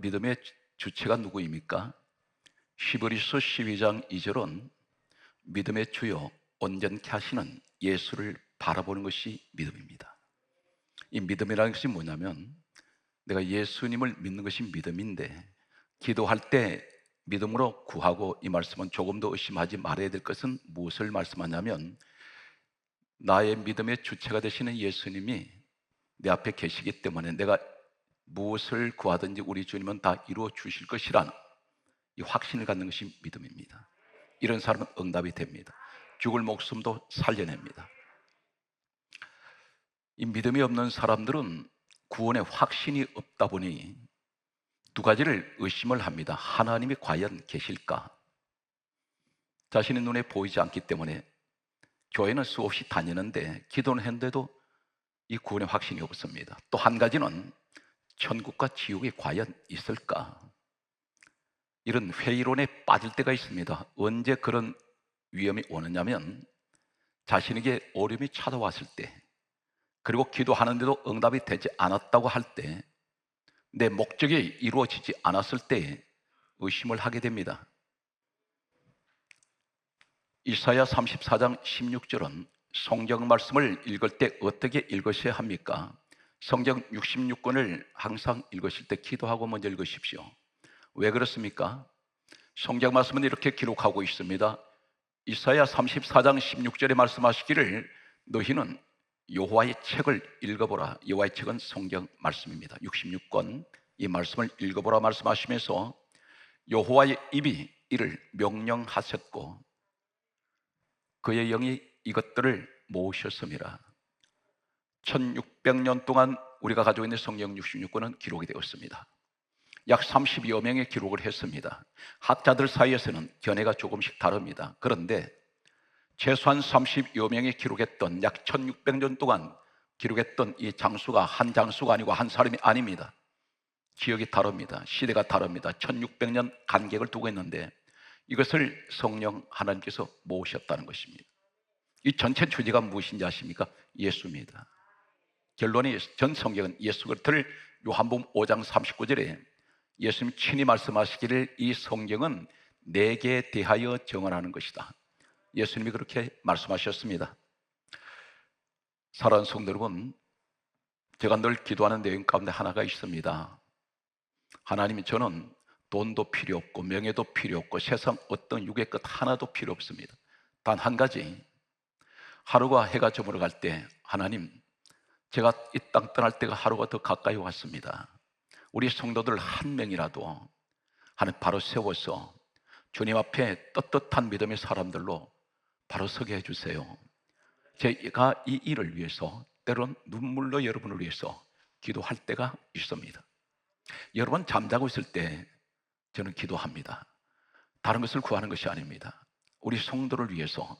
믿음의 주체가 누구입니까? 히브리서 12장 2절은 믿음의 주요 온전케 하시는 예수를 바라보는 것이 믿음입니다. 이 믿음이라는 것이 뭐냐면 내가 예수님을 믿는 것이 믿음인데 기도할 때 믿음으로 구하고 이 말씀은 조금 더 의심하지 말아야 될 것은 무엇을 말씀하냐면 나의 믿음의 주체가 되시는 예수님이 내 앞에 계시기 때문에 내가 무엇을 구하든지 우리 주님은 다 이루어 주실 것이라는 이 확신을 갖는 것이 믿음입니다. 이런 사람은 응답이 됩니다. 죽을 목숨도 살려냅니다. 이 믿음이 없는 사람들은 구원의 확신이 없다 보니 두 가지를 의심을 합니다. 하나님이 과연 계실까? 자신의 눈에 보이지 않기 때문에 교회는 수없이 다니는데 기도는 했는데도 이 구원의 확신이 없습니다. 또 한 가지는 천국과 지옥이 과연 있을까? 이런 회의론에 빠질 때가 있습니다. 언제 그런 위험이 오느냐면 자신에게 어려움이 찾아왔을 때 그리고 기도하는데도 응답이 되지 않았다고 할 때 내 목적이 이루어지지 않았을 때 의심을 하게 됩니다. 이사야 34장 16절은 성경 말씀을 읽을 때 어떻게 읽으셔야 합니까? 성경 66권을 항상 읽으실 때 기도하고 먼저 읽으십시오. 왜 그렇습니까? 성경 말씀은 이렇게 기록하고 있습니다. 이사야 34장 16절에 말씀하시기를 너희는 여호와의 책을 읽어보라. 여호와의 책은 성경 말씀입니다. 66권 이 말씀을 읽어보라 말씀하시면서 여호와의 입이 이를 명령하셨고 그의 영이 이것들을 모으셨습니다. 1600년 동안 우리가 가지고 있는 성경 66권은 기록이 되었습니다. 약 30여 명의 기록을 했습니다. 학자들 사이에서는 견해가 조금씩 다릅니다. 그런데 최소한 30여 명이 기록했던 약 1600년 동안 기록했던 이 장수가 한 장수가 아니고 한 사람이 아닙니다. 지역이 다릅니다. 시대가 다릅니다. 1600년 간격을 두고 있는데 이것을 성령 하나님께서 모으셨다는 것입니다. 이 전체 주제가 무엇인지 아십니까? 예수입니다. 결론이 전 성경은 예수 그리스도를 요한복음 5장 39절에 예수님 친히 말씀하시기를 이 성경은 내게 대하여 정언하는 것이다. 예수님이 그렇게 말씀하셨습니다. 사랑하는 성도 여러분, 제가 늘 기도하는 내용 가운데 하나가 있습니다. 하나님이 저는 돈도 필요 없고 명예도 필요 없고 세상 어떤 육의 것 하나도 필요 없습니다. 단 한 가지 하루가 해가 저물어 갈 때 하나님 제가 이 땅 떠날 때가 하루가 더 가까이 왔습니다. 우리 성도들 한 명이라도 하는 바로 세워서 주님 앞에 떳떳한 믿음의 사람들로 바로 서게 해주세요. 제가 이 일을 위해서 때론 눈물로 여러분을 위해서 기도할 때가 있습니다. 여러분 잠자고 있을 때 저는 기도합니다. 다른 것을 구하는 것이 아닙니다. 우리 성도를 위해서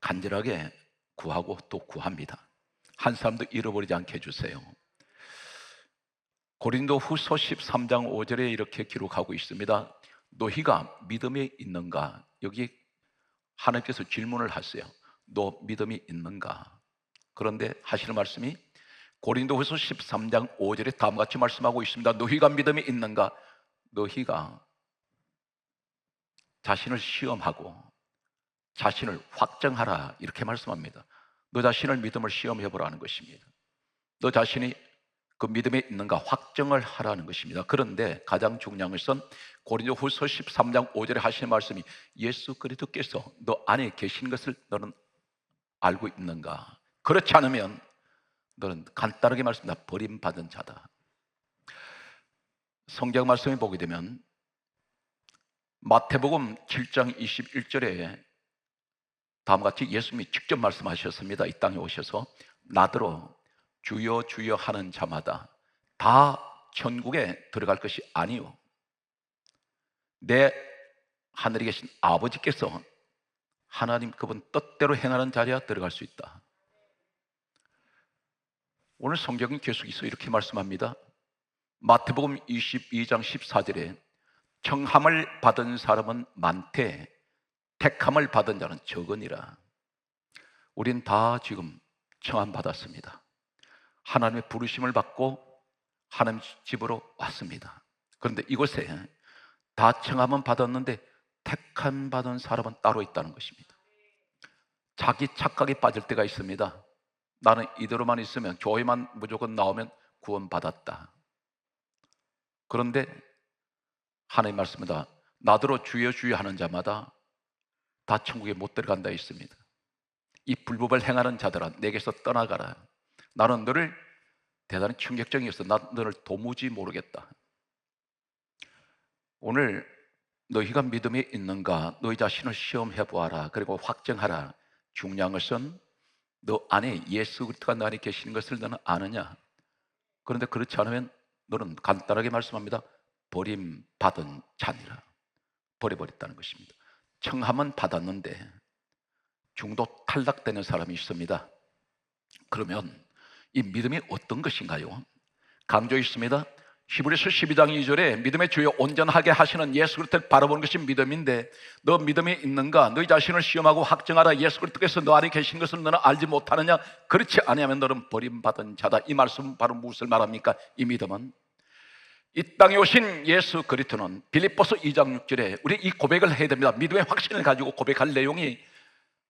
간절하게 구하고 또 구합니다. 한 사람도 잃어버리지 않게 해주세요. 고린도 후서 13장 5절에 이렇게 기록하고 있습니다. 너희가 믿음에 있는가? 여기 하나님께서 질문을 하세요. 너 믿음이 있는가? 그런데 하시는 말씀이 고린도 후서 13장 5절에 다음과 같이 말씀하고 있습니다. 너희가 믿음이 있는가? 너희가 자신을 시험하고 자신을 확정하라 이렇게 말씀합니다. 너 자신을 믿음을 시험해 보라는 것입니다. 너 자신이 그 믿음에 있는가 확정을 하라는 것입니다. 그런데 가장 중요한 것은 고린도후서 13장 5절에 하시는 말씀이 예수 그리스도께서 너 안에 계신 것을 너는 알고 있는가? 그렇지 않으면 너는 간단하게 말씀다 버림받은 자다. 성경 말씀을 보게 되면 마태복음 7장 21절에 다음과 같이 예수님이 직접 말씀하셨습니다. 이 땅에 오셔서 나더러 주여 주여 하는 자마다 다 천국에 들어갈 것이 아니요. 내 하늘에 계신 아버지께서 하나님 그분 뜻대로 행하는 자리에 들어갈 수 있다. 오늘 성경은 계속해서 이렇게 말씀합니다. 마태복음 22장 14절에 청함을 받은 사람은 많되 택함을 받은 자는 적으니라. 우린 다 지금 청함 받았습니다. 하나님의 부르심을 받고 하나님 집으로 왔습니다. 그런데 이곳에 다 청함은 받았는데 택함 받은 사람은 따로 있다는 것입니다. 자기 착각에 빠질 때가 있습니다. 나는 이대로만 있으면 교회만 무조건 나오면 구원받았다. 그런데 하나님 말씀입니다. 나더러 주여 주여 하는 자마다 다 천국에 못 들어간다 있습니다. 이 불법을 행하는 자들아 내게서 떠나가라. 나는 너를 대단히 충격적이었어. 나 너를 도무지 모르겠다. 오늘 너희가 믿음이 있는가? 너희 자신을 시험해 보아라. 그리고 확정하라. 중요한 것은 너 안에 예수 그리스도가 너 안에 계시는 것을 너는 아느냐? 그런데 그렇지 않으면 너는 간단하게 말씀합니다. 버림 받은 자니라. 버려버렸다는 것입니다. 청함은 받았는데 중도 탈락되는 사람이 있습니다. 그러면 이 믿음이 어떤 것인가요? 강조 있습니다. 히브리서 12장 2절에 믿음의 주요 온전하게 하시는 예수 그리스도를 바라보는 것이 믿음인데 너 믿음이 있는가? 너희 자신을 시험하고 확정하라. 예수 그리스도께서 너 안에 계신 것을 너는 알지 못하느냐? 그렇지 아니하면 너는 버림받은 자다. 이 말씀은 바로 무엇을 말합니까? 이 믿음은 이 땅에 오신 예수 그리스도는 빌립보서 2장 6절에 우리 이 고백을 해야 됩니다. 믿음의 확신을 가지고 고백할 내용이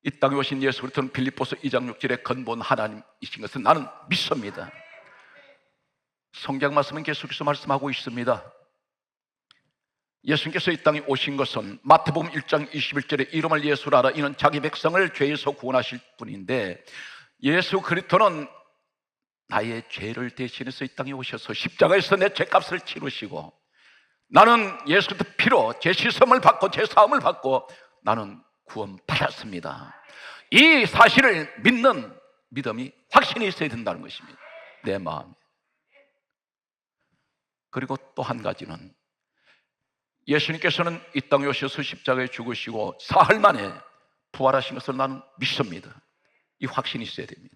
이 땅에 오신 예수 그리스도는 빌립보서 2장 6절에 근본 하나님이신 것을 나는 믿습니다. 성경 말씀은 계속해서 말씀하고 있습니다. 예수님께서 이 땅에 오신 것은 마태복음 1장 21절에 이름을 예수라 이는 자기 백성을 죄에서 구원하실 분인데 예수 그리스도는 나의 죄를 대신해서 이 땅에 오셔서 십자가에서 내 죄값을 치르시고 나는 예수 그리스도 피로 제 시험을 받고 제 사함을 받고 나는 구원 받았습니다. 이 사실을 믿는 믿음이 확신이 있어야 된다는 것입니다. 내 마음에. 그리고 또 한 가지는 예수님께서는 이 땅에 오셔서 십자가에 죽으시고 사흘 만에 부활하신 것을 나는 믿습니다. 이 확신이 있어야 됩니다.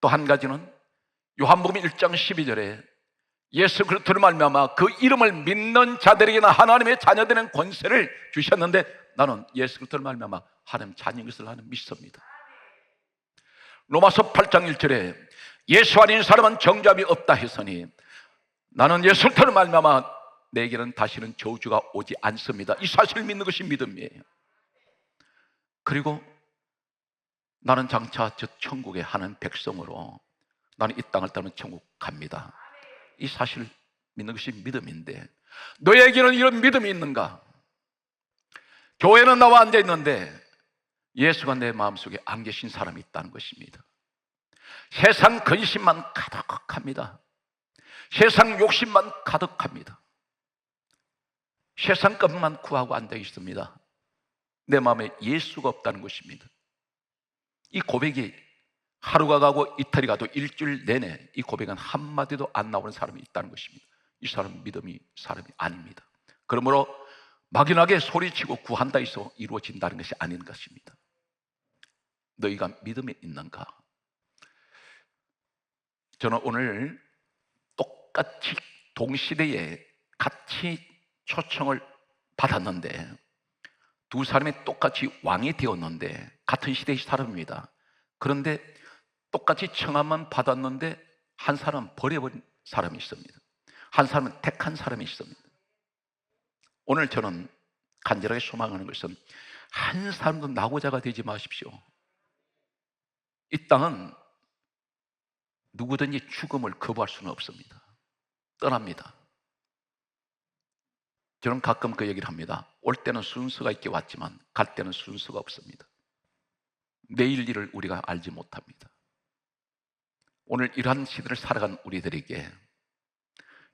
또 한 가지는 요한복음 1장 12절에 예수 그리스도를 말미암아 그 이름을 믿는 자들에게는 하나님의 자녀되는 권세를 주셨는데 나는 예수 그리스도를 말미암아 하나님 자녀인 것을 나는 믿습니다. 로마서 8장 1절에 예수 아닌 사람은 정답이 없다 했으니 나는 예수 그리스도를 말미암아 내게는 다시는 저주가 오지 않습니다. 이 사실을 믿는 것이 믿음이에요. 그리고 나는 장차 저 천국에 하는 백성으로 나는 이 땅을 떠나면 천국 갑니다. 이 사실을 믿는 것이 믿음인데 너에게는 이런 믿음이 있는가? 교회는 나와 앉아 있는데 예수가 내 마음속에 안 계신 사람이 있다는 것입니다. 세상 근심만 가득합니다. 세상 욕심만 가득합니다. 세상 것만 구하고 앉아 있습니다. 내 마음에 예수가 없다는 것입니다. 이 고백이 하루가 가고 이틀이 가도 일주일 내내 이 고백은 한마디도 안 나오는 사람이 있다는 것입니다. 이 사람은 믿음이 사람이 아닙니다. 그러므로 막연하게 소리치고 구한다 해서 이루어진다는 것이 아닌 것입니다. 너희가 믿음이 있는가? 저는 오늘 똑같이 동시대에 같이 초청을 받았는데 두 사람이 똑같이 왕이 되었는데 같은 시대의 사람입니다. 그런데 똑같이 청함만 받았는데 한 사람은 버려버린 사람이 있습니다. 한 사람은 택한 사람이 있습니다. 오늘 저는 간절하게 소망하는 것은 한 사람도 나고자가 되지 마십시오. 이 땅은 누구든지 죽음을 거부할 수는 없습니다. 떠납니다. 저는 가끔 그 얘기를 합니다. 올 때는 순서가 있게 왔지만 갈 때는 순서가 없습니다. 내일 일을 우리가 알지 못합니다. 오늘 이러한 시대를 살아간 우리들에게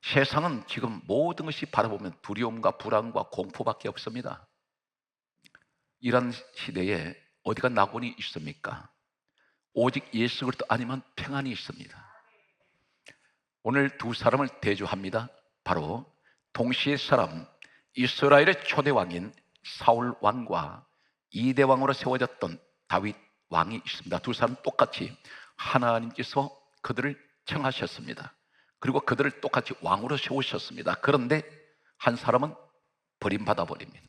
세상은 지금 모든 것이 바라보면 두려움과 불안과 공포밖에 없습니다. 이런 시대에 어디가 낙원이 있습니까? 오직 예수 그리스도 아니면 평안이 있습니다. 오늘 두 사람을 대조합니다. 바로 동시의 사람 이스라엘의 초대 왕인 사울 왕과 이대 왕으로 세워졌던 다윗 왕이 있습니다. 두 사람 똑같이 하나님께서 그들을 청하셨습니다. 그리고 그들을 똑같이 왕으로 세우셨습니다. 그런데 한 사람은 버림받아 버립니다.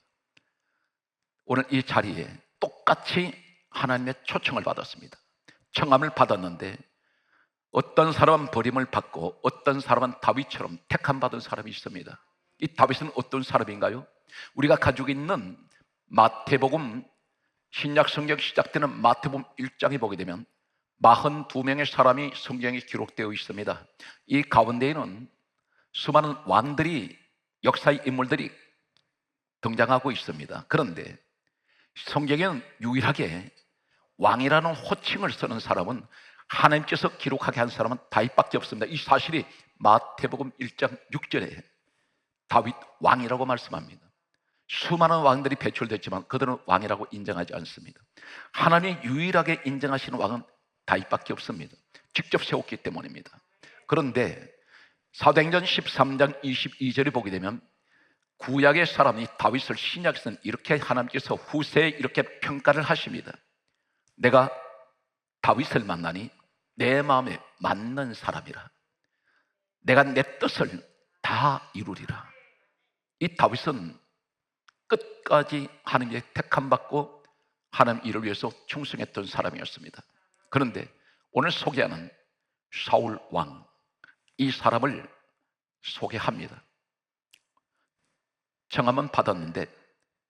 오늘 이 자리에 똑같이 하나님의 초청을 받았습니다. 청함을 받았는데 어떤 사람은 버림을 받고 어떤 사람은 다윗처럼 택함 받은 사람이 있습니다. 이 다윗은 어떤 사람인가요? 우리가 가지고 있는 마태복음 신약 성경 시작되는 마태복음 1장에 보게 되면 42명의 사람이 성경에 기록되어 있습니다. 이 가운데에는 수많은 왕들이 역사의 인물들이 등장하고 있습니다. 그런데 성경에는 유일하게 왕이라는 호칭을 쓰는 사람은 하나님께서 기록하게 한 사람은 다윗밖에 없습니다. 이 사실이 마태복음 1장 6절에 다윗 왕이라고 말씀합니다. 수많은 왕들이 배출됐지만 그들은 왕이라고 인정하지 않습니다. 하나님이 유일하게 인정하시는 왕은 다윗밖에 없습니다. 직접 세웠기 때문입니다. 그런데 사도행전 13장 22절에 보게 되면 구약의 사람이 다윗을 신약에서는 이렇게 하나님께서 후세에 이렇게 평가를 하십니다. 내가 다윗을 만나니 내 마음에 맞는 사람이라. 내가 내 뜻을 다 이루리라. 이 다윗은 끝까지 하나님의 택함 받고 하나님 일을 위해서 충성했던 사람이었습니다. 그런데 오늘 소개하는 사울 왕, 이 사람을 소개합니다. 청함은 받았는데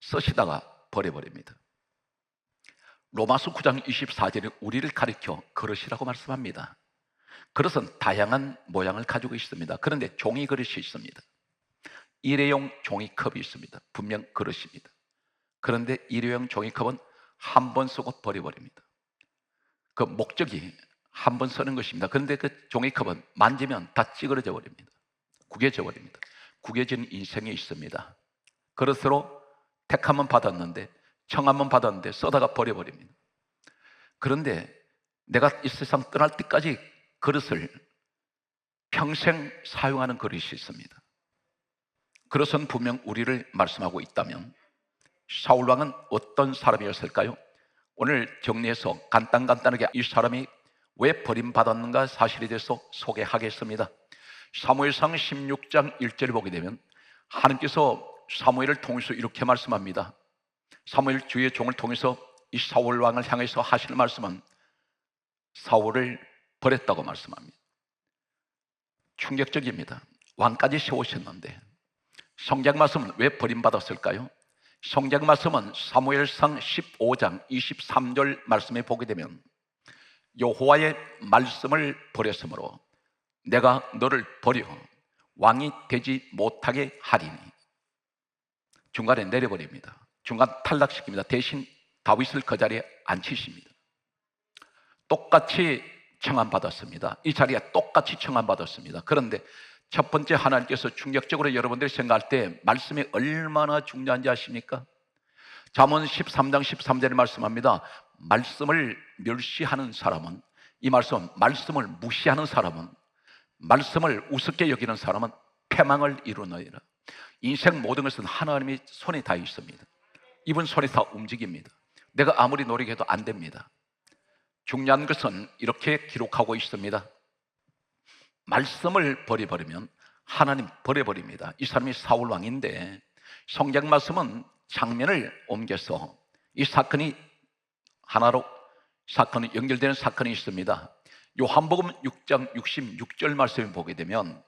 쓰시다가 버려버립니다. 로마서 9장 24절에 우리를 가리켜 그릇이라고 말씀합니다. 그릇은 다양한 모양을 가지고 있습니다. 그런데 종이 그릇이 있습니다. 일회용 종이컵이 있습니다. 분명 그릇입니다. 그런데 일회용 종이컵은 한 번 쓰고 버려버립니다. 그 목적이 한번 쓰는 것입니다. 그런데 그 종이컵은 만지면 다 찌그러져 버립니다. 구겨져 버립니다. 구겨진 인생이 있습니다. 그릇으로 택함은 받았는데 청함은 받았는데 써다가 버려버립니다. 그런데 내가 이 세상 떠날 때까지 그릇을 평생 사용하는 그릇이 있습니다. 그것은 분명 우리를 말씀하고 있다면 사울 왕은 어떤 사람이었을까요? 오늘 정리해서 간단간단하게 이 사람이 왜 버림받았는가 사실에 대해서 소개하겠습니다. 사무엘상 16장 1절을 보게 되면 하나님께서 사무엘을 통해서 이렇게 말씀합니다. 사무엘 주의 종을 통해서 이 사울 왕을 향해서 하시는 말씀은 사울을 버렸다고 말씀합니다. 충격적입니다. 왕까지 세우셨는데 성경 말씀은 왜 버림받았을까요? 성경 말씀은 사무엘상 15장 23절 말씀에 보게 되면 여호와의 말씀을 버렸으므로 내가 너를 버려 왕이 되지 못하게 하리니 중간에 내려버립니다. 중간 탈락시킵니다. 대신 다윗을 그 자리에 앉히십니다. 똑같이 청함받았습니다. 이 자리에 똑같이 청함받았습니다. 그런데 첫 번째 하나님께서 충격적으로 여러분들이 생각할 때 말씀이 얼마나 중요한지 아십니까? 잠언 13장 13절에 말씀합니다. 말씀을 멸시하는 사람은 이 말씀 말씀을 무시하는 사람은 말씀을 우습게 여기는 사람은 패망을 이루느니라. 인생 모든 것은 하나님의 손에 다 있습니다. 이분 손에 다 움직입니다. 내가 아무리 노력해도 안 됩니다. 중요한 것은 이렇게 기록하고 있습니다. 말씀을 버려버리면 하나님 버려버립니다. 이 사람이 사울 왕인데 성경 말씀은 장면을 옮겨서 이 사건이 하나로 사건이 연결되는 사건이 있습니다. 요한복음 6장 66절 말씀을 보게 되면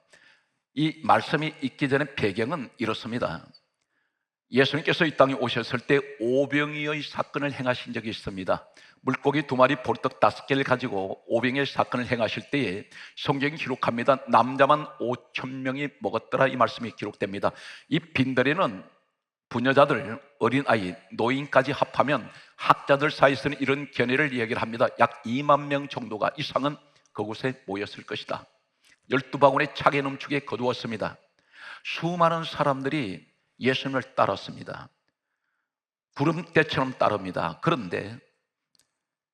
이 말씀이 있기 전에 배경은 이렇습니다. 예수님께서 이 땅에 오셨을 때 오병이의 사건을 행하신 적이 있습니다. 물고기 두 마리 보리떡 다섯 개를 가지고 오병의 사건을 행하실 때에 성경이 기록합니다. 남자만 5천 명이 먹었더라 이 말씀이 기록됩니다. 이 빈들에는 부녀자들, 어린아이, 노인까지 합하면 학자들 사이에서는 이런 견해를 이야기를 합니다. 약 2만 명 정도가 이상은 그곳에 모였을 것이다. 열두 바구니 차게 넘치게 거두었습니다. 수많은 사람들이 예수님을 따랐습니다. 구름대처럼 따릅니다. 그런데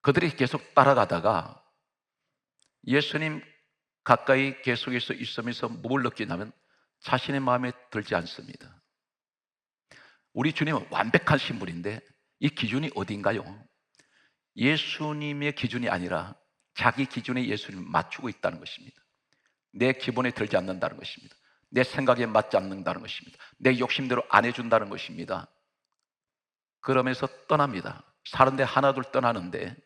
그들이 계속 따라가다가 예수님 가까이 계속해서 있으면서 뭘 느끼냐면 자신의 마음에 들지 않습니다. 우리 주님은 완벽하신 분인데 이 기준이 어딘가요? 예수님의 기준이 아니라 자기 기준에 예수님을 맞추고 있다는 것입니다. 내 기본에 들지 않는다는 것입니다. 내 생각에 맞지 않는다는 것입니다. 내 욕심대로 안 해준다는 것입니다. 그러면서 떠납니다. 사는데 하나둘 떠나는데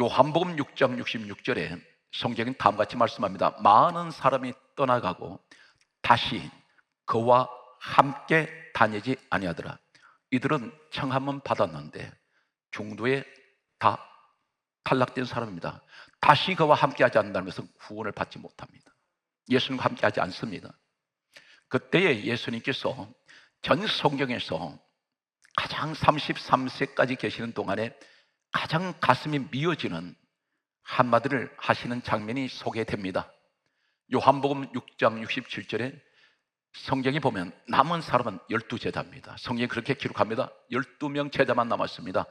요한복음 6장 66절에 성경은 다음같이 말씀합니다. 많은 사람이 떠나가고 다시 그와 함께 다니지 아니하더라. 이들은 청함은 받았는데 중도에 다 탈락된 사람입니다. 다시 그와 함께 하지 않는다는 것은 구원을 받지 못합니다. 예수님과 함께 하지 않습니다. 그때에 예수님께서 전 성경에서 가장 33세까지 계시는 동안에 가장 가슴이 미어지는 한마디를 하시는 장면이 소개됩니다. 요한복음 6장 67절에 성경에 보면 남은 사람은 12제자입니다. 성경이 그렇게 기록합니다. 12명 제자만 남았습니다.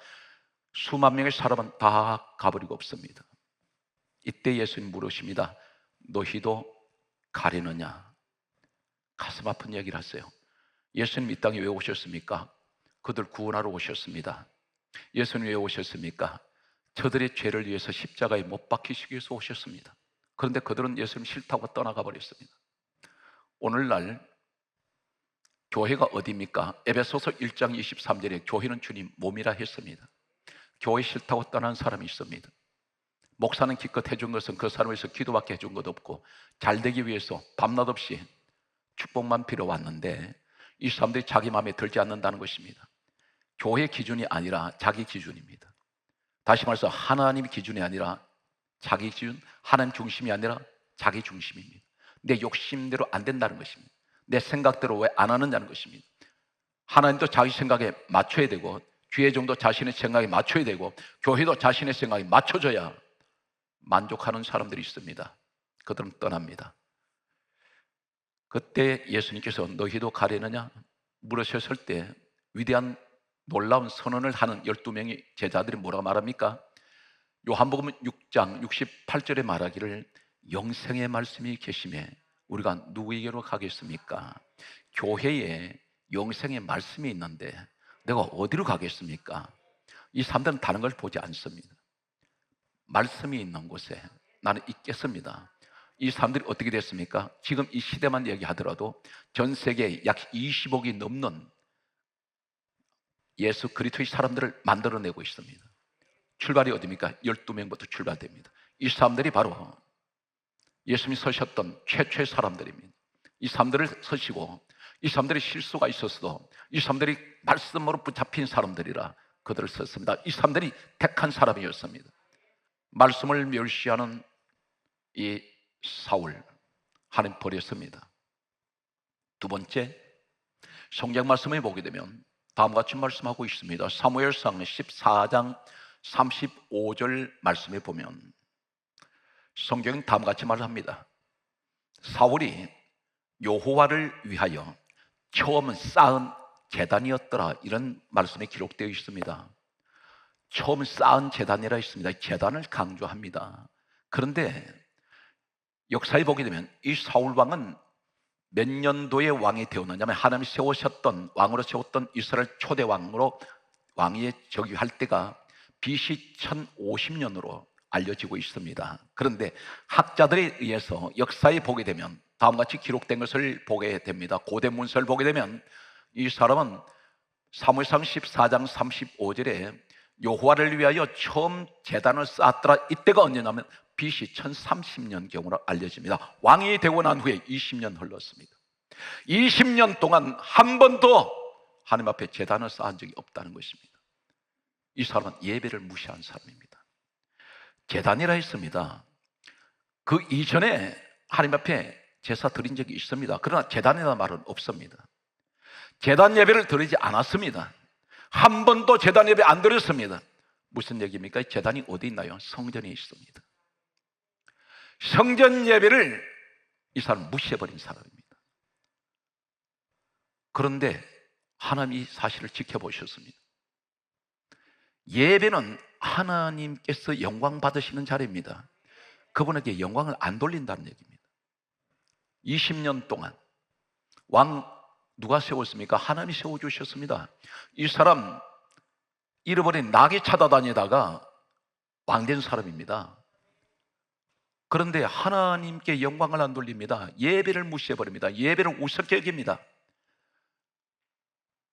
수만 명의 사람은 다 가버리고 없습니다. 이때 예수님 물으십니다. 너희도 가려느냐? 가슴 아픈 얘기를 하세요. 예수님 이 땅에 왜 오셨습니까? 그들 구원하러 오셨습니다. 예수님 왜 오셨습니까? 저들의 죄를 위해서 십자가에 못 박히시기 위해서 오셨습니다. 그런데 그들은 예수님 싫다고 떠나가 버렸습니다. 오늘날 교회가 어디입니까? 에베소서 1장 23절에 교회는 주님 몸이라 했습니다. 교회 싫다고 떠난 사람이 있습니다. 목사는 기껏 해준 것은 그 사람을 위해서 기도밖에 해준 것 없고 잘 되기 위해서 밤낮 없이 축복만 빌어 왔는데 이 사람들이 자기 마음에 들지 않는다는 것입니다. 교회 기준이 아니라 자기 기준입니다. 다시 말해서 하나님 기준이 아니라 자기 기준, 하나님 중심이 아니라 자기 중심입니다. 내 욕심대로 안 된다는 것입니다. 내 생각대로 왜 안 하느냐는 것입니다. 하나님도 자기 생각에 맞춰야 되고 정도 자신의 생각에 맞춰야 되고 교회도 자신의 생각에 맞춰져야 만족하는 사람들이 있습니다. 그들은 떠납니다. 그때 예수님께서 너희도 가려느냐 물으셨을 때 위대한 놀라운 선언을 하는 12명의 제자들이 뭐라고 말합니까? 요한복음 6장 68절에 말하기를 영생의 말씀이 계심에 우리가 누구에게로 가겠습니까? 교회에 영생의 말씀이 있는데 내가 어디로 가겠습니까? 이 사람들은 다른 걸 보지 않습니다. 말씀이 있는 곳에 나는 있겠습니다. 이 사람들이 어떻게 됐습니까? 지금 이 시대만 얘기하더라도 전 세계에 약 20억이 넘는 예수 그리스도의 사람들을 만들어내고 있습니다. 출발이 어디입니까? 12명부터 출발됩니다. 이 사람들이 바로 예수님이 서셨던 최초의 사람들입니다. 이 사람들을 서시고 이 사람들이 실수가 있었어도 이 사람들이 말씀으로 붙잡힌 사람들이라 그들을 썼습니다. 이 사람들이 택한 사람이었습니다. 말씀을 멸시하는 이 사울 하나님 버렸습니다. 두 번째 성경 말씀에 보게 되면 다음과 같이 말씀하고 있습니다. 사무엘상 14장 35절 말씀에 보면 성경은 다음과 같이 말합니다. 사울이 여호와를 위하여 처음 쌓은 재단이었더라 이런 말씀이 기록되어 있습니다. 처음 쌓은 재단이라 있습니다. 재단을 강조합니다. 그런데 역사에 보게 되면 이 사울 왕은 몇 년도의 왕이 되었느냐면 하나님이 세우셨던 왕으로 세웠던 이스라엘 초대 왕으로 왕위에 즉위할 때가 BC 1050년으로 알려지고 있습니다. 그런데 학자들에 의해서 역사에 보게 되면 다음과 같이 기록된 것을 보게 됩니다. 고대 문서를 보게 되면 이 사람은 사무엘상 14장 35절에 여호와를 위하여 처음 재단을 쌓았더라. 이때가 언제냐면 BC 1030년 경으로 알려집니다. 왕이 되고 난 후에 20년 흘렀습니다. 20년 동안 한 번도 하나님 앞에 재단을 쌓은 적이 없다는 것입니다. 이 사람은 예배를 무시한 사람입니다. 재단이라 했습니다. 그 이전에 하나님 앞에 제사 드린 적이 있습니다. 그러나 재단이라는 말은 없습니다. 재단 예배를 드리지 않았습니다. 한 번도 재단 예배 안 드렸습니다. 무슨 얘기입니까? 재단이 어디 있나요? 성전에 있습니다. 성전 예배를 이 사람 무시해버린 사람입니다. 그런데 하나님이 사실을 지켜보셨습니다. 예배는 하나님께서 영광 받으시는 자리입니다. 그분에게 영광을 안 돌린다는 얘기입니다. 20년 동안 왕 누가 세웠습니까? 하나님이 세워주셨습니다. 이 사람 잃어버린 낙이 찾아다니다가 왕된 사람입니다. 그런데 하나님께 영광을 안 돌립니다. 예배를 무시해버립니다. 예배를 우습게 여깁니다.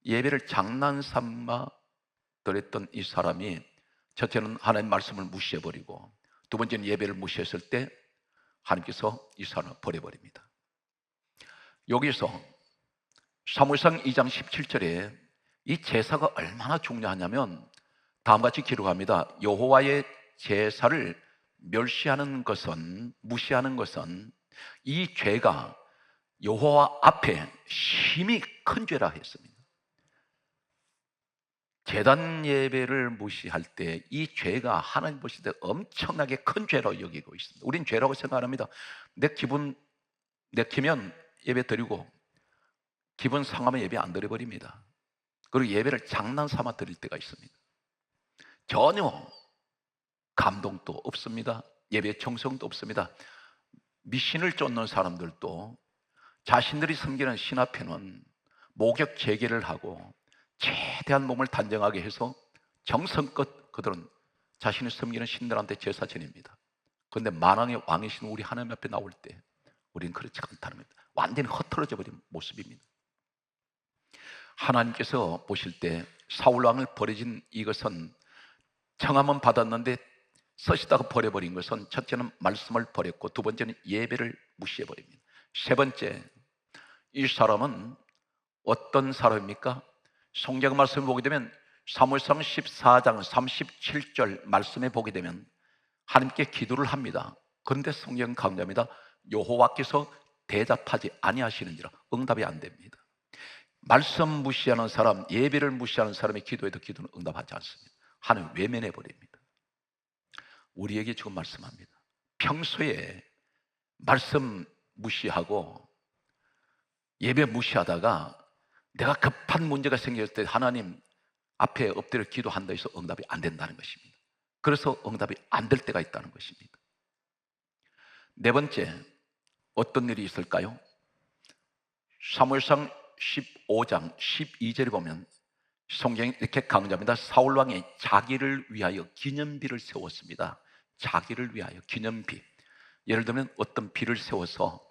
예배를 장난 삼아 드렸던 이 사람이 첫째는 하나님 말씀을 무시해버리고 두 번째는 예배를 무시했을 때 하나님께서 이 사람을 버려버립니다. 여기서 사무엘상 2장 17절에 이 제사가 얼마나 중요하냐면 다음과 같이 기록합니다. 여호와의 제사를 멸시하는 것은 무시하는 것은 이 죄가 여호와 앞에 심히 큰 죄라 했습니다. 재단 예배를 무시할 때 이 죄가 하나님 보실 때 엄청나게 큰 죄로 여기고 있습니다. 우린 죄라고 생각합니다. 내 기분 내키면 예배 드리고 기분 상하면 예배 안 드려 버립니다. 그리고 예배를 장난 삼아 드릴 때가 있습니다. 전혀 감동도 없습니다. 예배 정성도 없습니다. 미신을 쫓는 사람들도 자신들이 섬기는 신 앞에는 목욕 재개를 하고 최대한 몸을 단정하게 해서 정성껏 그들은 자신이 섬기는 신들한테 제사 지냅니다. 그런데 만왕의 왕이신 우리 하나님 앞에 나올 때 우리는 그렇지 않다는 겁니다. 완전히 흩어져 버린 모습입니다. 하나님께서 보실 때 사울 왕을 버려진 이것은 청함은 받았는데 서시다가 버려버린 것은 첫째는 말씀을 버렸고 두 번째는 예배를 무시해 버립니다. 세 번째 이 사람은 어떤 사람입니까? 성경 말씀을 보게 되면 사무엘상 14장 37절 말씀에 보게 되면 하나님께 기도를 합니다. 그런데 성경 강조합니다. 여호와께서 대답하지 아니하시는지라 응답이 안 됩니다. 말씀 무시하는 사람, 예배를 무시하는 사람의 기도에도 기도는 응답하지 않습니다. 하나님 외면해 버립니다. 우리에게 지금 말씀합니다. 평소에 말씀 무시하고 예배 무시하다가 내가 급한 문제가 생겼을 때 하나님 앞에 엎드려 기도한다 해서 응답이 안 된다는 것입니다. 그래서 응답이 안 될 때가 있다는 것입니다. 네 번째, 어떤 일이 있을까요? 사무엘상 15장 12절에 보면 성경이 이렇게 강조합니다. 사울 왕이 자기를 위하여 기념비를 세웠습니다. 자기를 위하여 기념비. 예를 들면 어떤 비를 세워서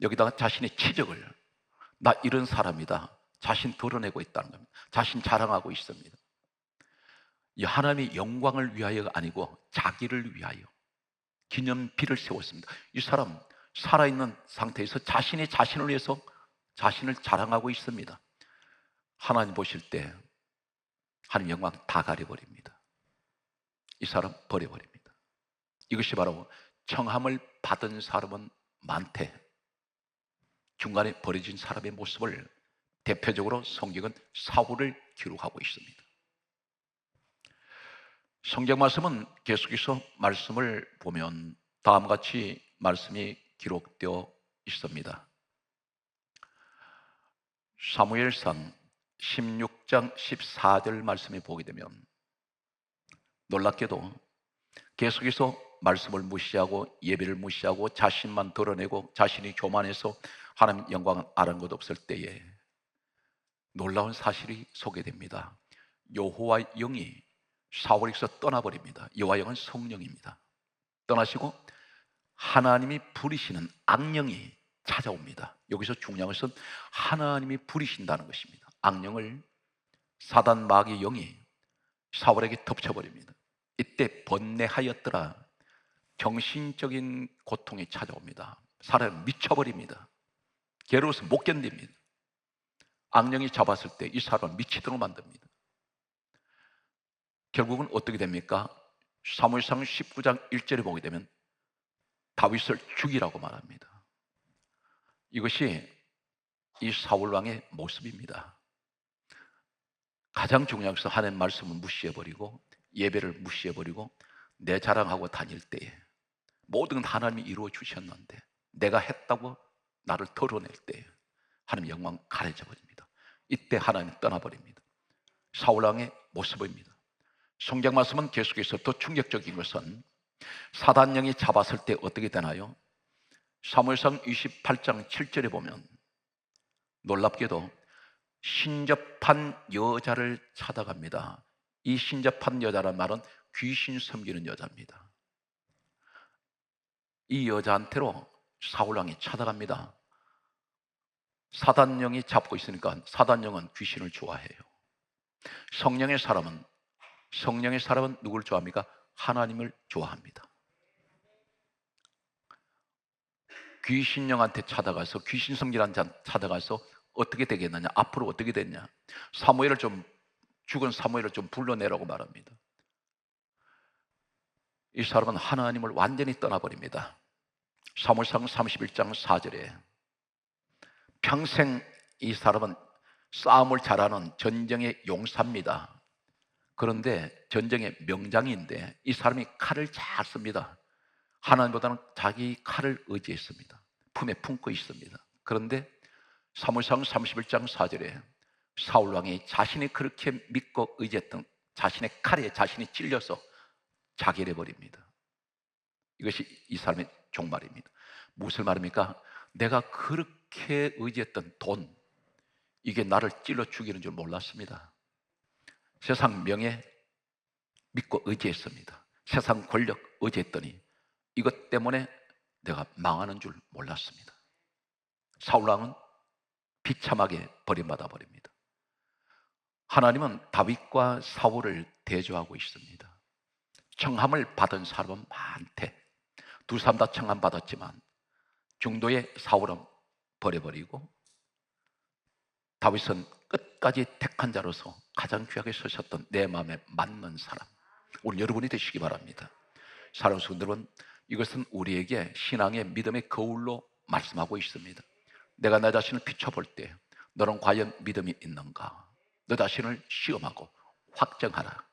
여기다가 자신의 치적을 나 이런 사람이다. 자신 드러내고 있다는 겁니다. 자신 자랑하고 있습니다. 이 하나님의 영광을 위하여가 아니고 자기를 위하여 기념비를 세웠습니다. 이 사람 살아있는 상태에서 자신이 자신을 위해서 자신을 자랑하고 있습니다. 하나님 보실 때 하나님 영광 다 가려버립니다. 이 사람 버려버립니다. 이것이 바로 청함을 받은 사람은 많대. 중간에 버려진 사람의 모습을 대표적으로 성경은 사울을 기록하고 있습니다. 성경 말씀은 계속해서 말씀을 보면 다음과 같이 말씀이 기록되어 있습니다. 사무엘상 16장 14절 말씀에 보게 되면 놀랍게도 계속해서 말씀을 무시하고 예배를 무시하고 자신만 드러내고 자신이 교만해서 하나님 영광을 아는 것 없을 때에 놀라운 사실이 소개됩니다. 여호와 영이 사울에서 떠나버립니다. 여호와 영은 성령입니다. 떠나시고 하나님이 부리시는 악령이 찾아옵니다. 여기서 중요한 것은 하나님이 부리신다는 것입니다. 악령을 사단 마귀 영이 사울에게 덮쳐버립니다. 이때 번뇌하였더라. 정신적인 고통이 찾아옵니다. 사람은 미쳐버립니다. 괴로워서 못 견딥니다. 악령이 잡았을 때 이 사람을 미치도록 만듭니다. 결국은 어떻게 됩니까? 사무엘상 19장 1절에 보게 되면 다윗을 죽이라고 말합니다. 이것이 이 사울 왕의 모습입니다. 가장 중요한 것은 하나님 말씀을 무시해버리고 예배를 무시해버리고 내 자랑하고 다닐 때에 모든 하나님이 이루어 주셨는데 내가 했다고 나를 덜어낼 때 하나님 영광 가려져 버립니다. 이때 하나님 떠나버립니다. 사울왕의 모습입니다. 성경 말씀은 계속해서 더 충격적인 것은 사단령이 잡았을 때 어떻게 되나요? 사무엘상 28장 7절에 보면 놀랍게도 신접한 여자를 찾아갑니다. 이 신접한 여자란 말은 귀신 섬기는 여자입니다. 이 여자한테로 사울왕이 찾아갑니다. 사단령이 잡고 있으니까 사단령은 귀신을 좋아해요. 성령의 사람은 성령의 사람은 누구를 좋아합니까? 하나님을 좋아합니다. 귀신령한테 찾아가서 귀신 자 찾아가서 어떻게 되겠느냐? 앞으로 어떻게 됐냐? 사무엘을 좀 죽은 사무엘을 좀 불러내라고 말합니다. 이 사람은 하나님을 완전히 떠나버립니다. 사무엘상 31장 4절에 평생 이 사람은 싸움을 잘하는 전쟁의 용사입니다. 그런데 전쟁의 명장인데 이 사람이 칼을 잘 씁니다. 하나님보다는 자기 칼을 의지했습니다. 품에 품고 있습니다. 그런데 사무상 31장 4절에 사울 왕이 자신이 그렇게 믿고 의지했던 자신의 칼에 자신이 찔려서 자결해 버립니다. 이것이 이 사람의 종말입니다. 무엇을 말합니까? 내가 그렇게 의지했던 돈 이게 나를 찔러 죽이는 줄 몰랐습니다. 세상 명예 믿고 의지했습니다. 세상 권력 의지했더니 이것 때문에 내가 망하는 줄 몰랐습니다. 사울왕은 비참하게 버림받아 버립니다. 하나님은 다윗과 사울을 대조하고 있습니다. 청함을 받은 사람은 많대. 두 사람 다 청함 받았지만 중도의 사울은 버려버리고 다윗은 끝까지 택한 자로서 가장 귀하게 서셨던 내 마음에 맞는 사람. 오늘 여러분이 되시기 바랍니다. 사랑하는 성도들은 이것은 우리에게 신앙의 믿음의 거울로 말씀하고 있습니다. 내가 나 자신을 비춰볼 때 너는 과연 믿음이 있는가? 너 자신을 시험하고 확정하라.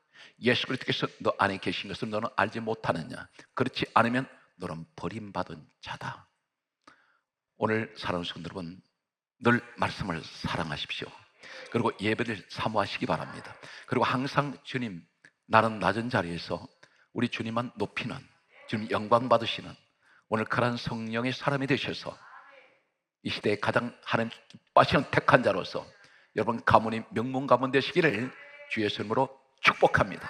예수 그리스도께서 너 안에 계신 것을 너는 알지 못하느냐? 그렇지 않으면 너는 버림받은 자다. 오늘 사랑하는 성도 여러분, 늘 말씀을 사랑하십시오. 그리고 예배를 사모하시기 바랍니다. 그리고 항상 주님, 나는 낮은 자리에서 우리 주님만 높이는 주님 영광 받으시는 오늘 그러한 성령의 사람이 되셔서 이 시대에 가장 하나님 기뻐하시는 택한 자로서 여러분 가문이 명문 가문 되시기를 주의 이름으로 축복합니다.